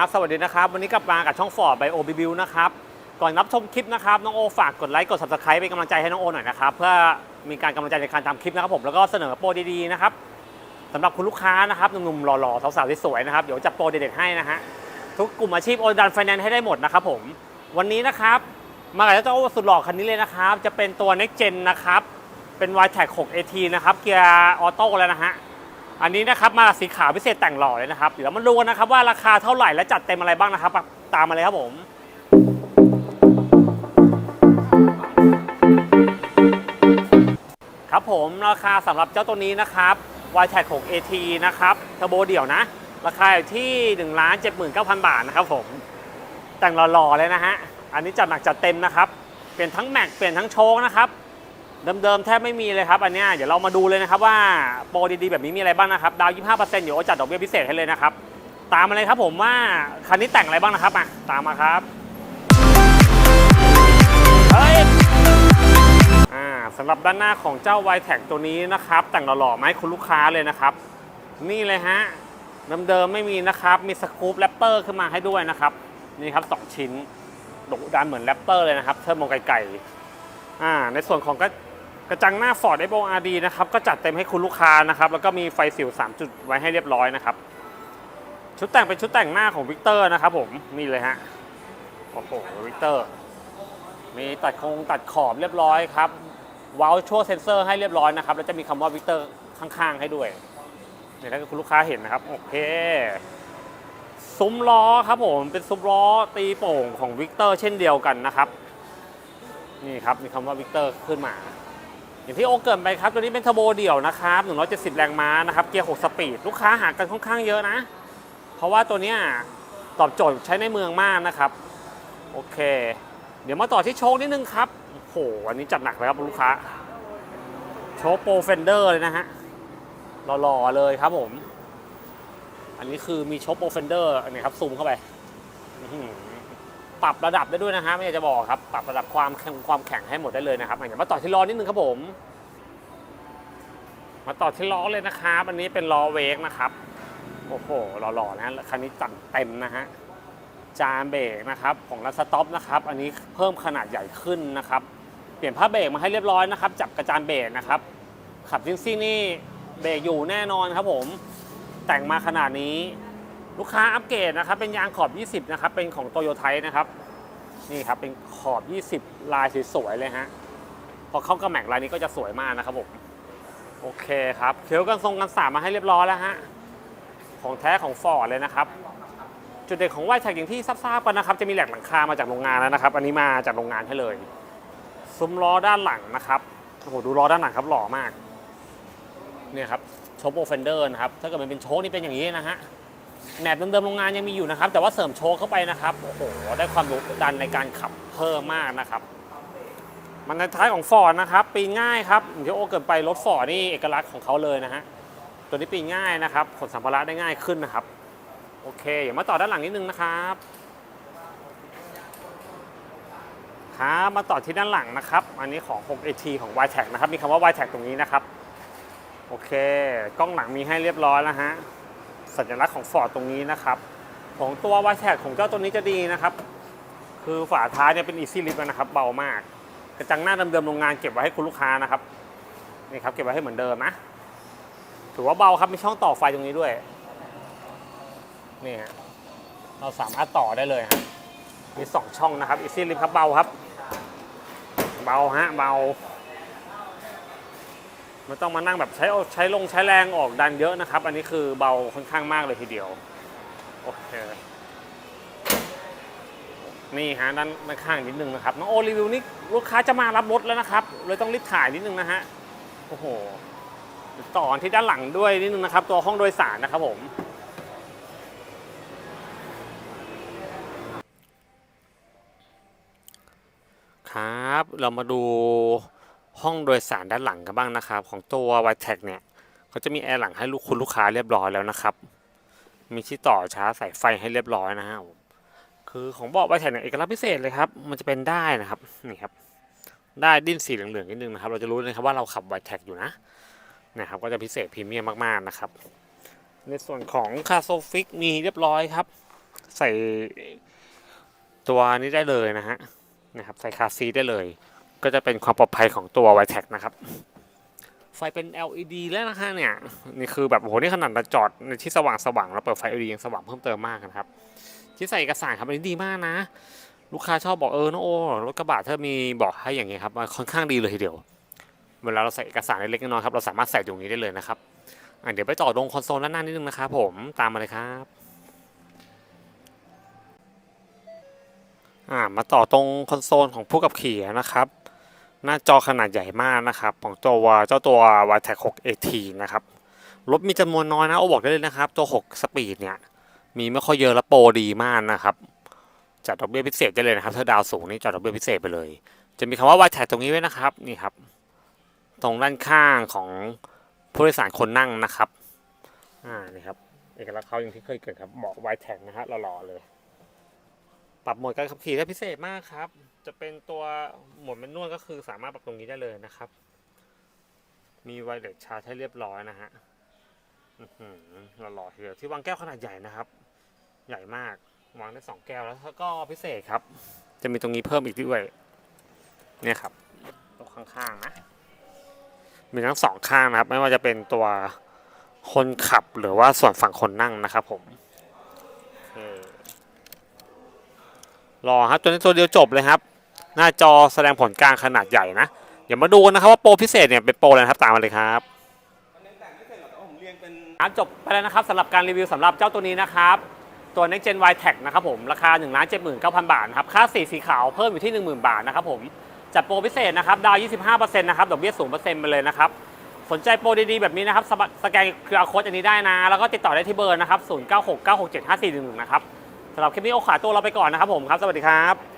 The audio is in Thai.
ับสวัสดีนะครับ วันนี้กลับมากับช่องฟอร์ดไบโอบิวนะครับ ก่อนรับชมคลิปนะครับ น้องโอฝากกดไลค์ กด subscribe เป็นกำลังใจให้น้องโอหน่อยนะครับ เพื่อมีการกำลังใจในการทำคลิปนะครับผม แล้วก็เสนอโปรดีๆนะครับสำหรับคุณลูกค้านะครับหนุ่มๆหล่อๆสาวๆสวยๆนะครับ เดี๋ยวจัดโปรเด็ดๆให้นะฮะ ทุกกลุ่มอาชีพโอนดันไฟแนนซ์ให้ได้หมดนะครับผม วันนี้นะครับมากับเจ้าโอสุดหล่อคันนี้เลยนะครับ จะเป็นตัว Next Gen นะครับ เป็น y t a g 6 AT นะครับ เกียร์ออโต้แล้วนะฮะ อันนี้นะครับมาสีขาวพิเศษแต่งหล่อเลยนะครับ เดี๋ยวมาดูกันนะครับว่าราคาเท่าไหร่และจัดเต็มอะไรบ้างนะครับ ตามมาเลยครับผมครับผมราคาสำหรับเจ้าตัวนี้นะครับ y t a g 6 AT นะครับเทอร์โบเดี่ยวนะ ราคาอยู่ที่ 1 7 9 0 0 0 บาทนะครับผม แต่งหล่อๆเลยนะฮะ อันนี้จัดหนักจัดเต็มนะครับ เปลี่ยนทั้งแม็กเปลี่ยนทั้งโชคนะครับ เดิมๆแทบไม่มีเลยครับอันเนี้ยเดี๋ยวเรามาดูเลยนะครับว่าโปรดีๆแบบนี้มีอะไรบ้างนะครับดาว 25%เดี๋ยวโอจัดดอกเบี้ยพิเศษให้เลยนะครับตามมาเลยครับผมว่าคันนี้แต่งอะไรบ้างนะครับมาตามมาครับเฮ้ยอ่าสำหรับด้านหน้าของเจ้า y t e c ตัวนี้นะครับ แต่งหล่อๆมาให้คุณลูกค้าเลยนะครับ นี่เลยฮะเดิมๆไม่มีนะครับ มีสกู๊ปแรปเปอร์ขึ้นมาให้ด้วยนะครับ นี่ครับสองชิ้นดุดันเหมือนแรปเปอร์เลยนะครับ เทิร์โมไก่ๆอ่าในส่วนของกระ กระจังหน้า Ford f o RD นะครับก็จัดเต็มให้คุณลูกค้านะครับแล้วก็มีไฟสิว 3 จุดไว้ให้เรียบร้อยนะครับ ชุดแต่งเป็นชุดแต่งหน้าของวิกเตอร์นะครับผมนี่เลยฮะโอ้โหวิกเตอร์มีตัดคงตัดขอบเรียบร้อยครับวาลชัวเซนเซอร์ให้เรียบร้อยนะครับแล้วจะมีคำว่าวิกเตอร์ข้างๆให้ด้วยเนี่ยถ้าคุณลูกค้าเห็นนะครับโอเคซุ้มล้อครับผมเป็นซุ้มล้อตีโป่งของวิกเตอร์เช่นเดียวกันนะครับ นี่ครับมีคำว่าวิกเตอร์ขึ้นมา อย่างที่โอเกินไปครับ ตัวนี้เป็นเทอร์โบเดี่ยวนะครับ170 แรงม้านะครับ เกียร์ 6 สปีด ลูกค้าหากันค่อนข้างเยอะนะ เพราะว่าตัวเนี้ยตอบโจทย์ใช้ในเมืองมากนะครับ โอเค เดี๋ยวมาต่อที่โชคนิดนึงครับโอ้โหวันนี้จัดหนักเลยครับลูกค้า โชคโปรเฟนเดอร์เลยนะฮะหล่อๆเลยครับผม อันนี้คือมีโชคโปรเฟนเดอร์อันนี้ครับซูมเข้าไปอื ปรับระดับได้ด้วยนะฮะไม่อยากจะบอกครับ ปรับระดับความแข็งความแข็งให้หมดได้เลยนะครับอะเดี๋ยวมาต่อที่ล้อนิดนึงครับผม มาต่อที่ล้อเลยนะครับอันนี้เป็นล้อเวกนะครับโอ้โหหล่อๆนะคันนี้จัดเต็มนะฮะจานเบรกนะครับของรัสต็อปนะครับอันนี้เพิ่มขนาดใหญ่ขึ้นนะครับ เปลี่ยนผ้าเบรกมาให้เรียบร้อยนะครับจับกระจานเบรกนะครับขับซิ่งซิ่นี่เบรกอยู่แน่นอนครับผม แต่งมาขนาดนี้ ลูกค้าอัปเกรดนะครับเป็นยางขอบ 20 นะครับ เป็นของโตโยไทนะครับ นี่ครับเป็นขอบ 20 ลายสวยๆเลยฮะ พอเข้ากระแม็กลายนี้ก็จะสวยมากนะครับผม โอเคครับเคียวกันทรงกันสามมาให้เรียบร้อยแล้วฮะ ของแท้ของฟอร์ดเลยนะครับ จุดเด่นของไวท์แท็กอย่างที่ทราบๆกันนะครับ จะมีแหลกหลังคามาจากโรงงานแล้วนะครับ อันนี้มาจากโรงงานให้เลย ซุ้มล้อด้านหลังนะครับโอ้โหดูล้อด้านหลังครับหล่อมาก เนี่ยครับโชคโปเฟนเดอร์นะครับ ถ้าเกิดมันเป็นโชคนี่เป็นอย่างนี้นะฮะ แหนบเดิมๆโรงงานยังมีอยู่นะครับ แต่ว่าเสริมโชคเข้าไปนะครับโอ้โหได้ความดุดันในการขับเพิ่มมากนะครับ มันในท้ายของฟอร์ดนะครับ ปีนง่ายครับอย่างที่โอเกินไปรถฟอร์ดนี่เอกลักษณ์ของเขาเลยนะฮะตัวนี้ปีนง่ายนะครับขนสัมภาระได้ง่ายขึ้นนะครับ โอเคอย่ามาต่อด้านหลังนิดนึงนะครับครับมาต่อที่ด้านหลังนะครับ อันนี้ของ 6AT ของ y t a g นะครับ มีคำว่า y t a g ตรงนี้นะครับ โอเค กล้องหลังมีให้เรียบร้อยแล้วฮะ สัญลักษณ์ของ Ford ตรงนี้นะครับ ของตัว y t a g ของเจ้าตัวนี้จะดีนะครับ คือฝาท้ายเนี่ยเป็น Easy Lift นะครับ เบามาก กระจังหน้าเดิมๆโรงงานเก็บไว้ให้คุณลูกค้านะครับนี่ครับเก็บไว้ให้เหมือนเดิมนะถือว่าเบาครับมีช่องต่อไฟตรงนี้ด้วยนี่ฮะเราสามารถต่อได้เลยฮะมีสองช่องนะครับ Easy Lift ครับเบาครับ เบาฮะเบา ไม่ต้องมานั่งแบบใช้ใช้ลงใช้แรงออกดันเยอะนะครับ อันนี้คือเบาค่อนข้างมากเลยทีเดียว โอเค นี่ฮะด้านด้านข้างนิดนึงนะครับ น้องโอรีวิวนี่ลูกค้าจะมารับรถแล้วนะครับ เลยต้องรีบถ่ายนิดนึงนะฮะ โอ้โห ต่อที่ด้านหลังด้วยนิดนึงนะครับ ตัวห้องโดยสารนะครับผมครับ เรามาดู ห้องโดยสารด้านหลังกันบ้างนะครับ ของตัว y t e c เนี่ยเขาจะมีแอร์หลังให้ลูกคุณลูกค้าเรียบร้อยแล้วนะครับ มีที่ต่อชาร์จสายไฟให้เรียบร้อยนะฮะคือของเบาะ y t e c เนี่ยเอกลักษณ์พิเศษเลยครับ มันจะเป็นได้นะครับนี่ครับได้ดิ้นสีเหลืองๆนิดนึงนะครับ เราจะรู้เลยครับว่าเราขับ y t e c อยู่นะนะครับก็จะพิเศษพรีเมียมมากๆนะครับในส่วนของคาโซฟิกมีเรียบร้อยครับ ใส่ตัวนี้ได้เลยนะฮะนะครับใส่คาร์ซีได้เลย ก็จะเป็นความปลอดภัยของตัว y t e c นะครับ ไฟเป็น LED แล้วนะคะเนี่ยนี่คือแบบโหนี่ขนาดเราจอดในที่สว่างสว่างเราเปิดไฟ LED ยังสว่างเพิ่มเติมมากนะครับ ที่ใส่เอกสารครับอันนี้ดีมากนะ ลูกค้าชอบบอกเออน้องโอ้รถกระบะถ้ามีบอกให้อย่างเงี้ยครับมันค่อนข้างดีเลยทีเดียวเวลาเราใส่เอกสารเล็กๆน้อยๆครับเราสามารถใส่ตรงนี้ได้เลยนะครับอะเดี๋ยวไปต่อตรงคอนโซลด้านหน้านิดนึงนะครับผมตามมาเลยครับอ่ามาต่อตรงคอนโซลของผู้ขับขี่นะครับ หน้าจอขนาดใหญ่มากนะครับ ของตัวเจ้าตัว y t e c 6 AT นะครับ รถมีจำนวนน้อยนะโอบอกได้เลยนะครับ ตัว 6 สปีดเนี่ย มีไม่ค่อยเยอะและโปรดีมากนะครับ จัดดอกเบี้ยพิเศษได้เลยนะครับ ถ้าดาวสูงนี่จัดดอกเบี้ยพิเศษไปเลย จะมีคำว่า y t e c ตรงนี้ไว้นะครับ นี่ครับ ตรงด้านข้างของผู้โดยสารคนนั่งนะครับ อ่า นี่ครับ เอกลักษณ์เขาอย่างที่เคยเกิดครับบอก y t e c นะฮะหล่อๆเลย ปรับโหมดการขับขี่ได้พิเศษมากครับ จะเป็นตัวหมดแมนนวลก็คือสามารถปรับตรงนี้ได้เลยนะครับ มีไวเลสชาร์จให้เรียบร้อยนะฮะอื้อหล่อๆทีเดียวที่วางแก้วขนาดใหญ่นะครับ ใหญ่มากวางได้สองแก้วแล้วก็พิเศษครับ จะมีตรงนี้เพิ่มอีกด้วยเนี่ยครับตรงข้างๆนะมีทั้งสองข้างนะครับ ไม่ว่าจะเป็นตัวคนขับหรือว่าส่วนฝั่งคนนั่งนะครับ ผมรอครับตัวนี้ตัวเดียวจบเลยครับ หน้าจอแสดงผลกลางขนาดใหญ่นะเดี๋ยวมาดูกันนะครับว่าโปรพิเศษเนี่ยเป็นโปรอะไรนะครับตามมาเลยครับผมเรียงเป็นจบไปแล้วนะครับสำหรับการรีวิวสำหรับเจ้าตัวนี้นะครับ ตัว Next Gen Y Tech นะครับผม ราคา 1 7 9 0 0 0 บาทนะครับค่าสีสีขาวเพิ่มอยู่ที่ 10,000 บาทนะครับผมจัดโปรพิเศษนะครับดาว 25%นะครับดอกเบี้ย0%ไปเลยนะครับสนใจโปรดีๆแบบนี้นะครับสสแกนเคอร์โค้ดอันนี้ได้นะ แล้วก็ติดต่อได้ที่เบอร์นะครับ 0969675411 นะครับสำหรับคลิปนี้โอขาตัวเราไปก่อนนะครับผมครับ สวัสดีครับ